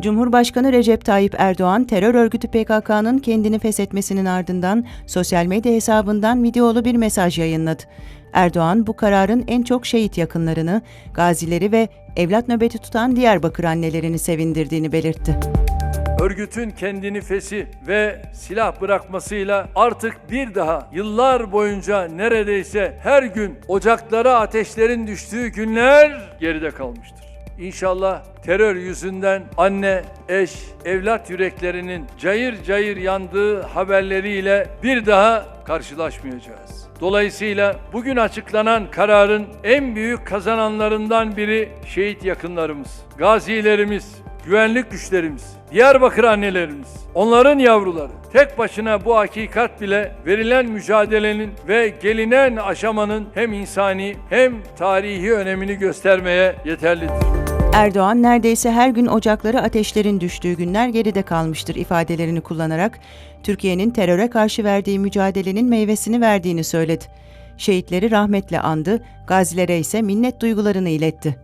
Cumhurbaşkanı Recep Tayyip Erdoğan, terör örgütü PKK'nın kendini feshetmesinin ardından sosyal medya hesabından videolu bir mesaj yayınladı. Erdoğan, bu kararın en çok şehit yakınlarını, gazileri ve evlat nöbeti tutan Diyarbakır annelerini sevindirdiğini belirtti. Örgütün kendini fesi ve silah bırakmasıyla artık bir daha yıllar boyunca neredeyse her gün ocaklara ateşlerin düştüğü günler geride kalmıştır. İnşallah terör yüzünden anne, eş, evlat yüreklerinin cayır cayır yandığı haberleriyle bir daha karşılaşmayacağız. Dolayısıyla bugün açıklanan kararın en büyük kazananlarından biri şehit yakınlarımız, gazilerimiz, güvenlik güçlerimiz, Diyarbakır annelerimiz, onların yavruları. Tek başına bu hakikat bile verilen mücadelenin ve gelinen aşamanın hem insani hem tarihi önemini göstermeye yeterlidir. Erdoğan neredeyse her gün ocaklara ateşlerin düştüğü günler geride kalmıştır ifadelerini kullanarak Türkiye'nin teröre karşı verdiği mücadelenin meyvesini verdiğini söyledi. Şehitleri rahmetle andı, gazilere ise minnet duygularını iletti.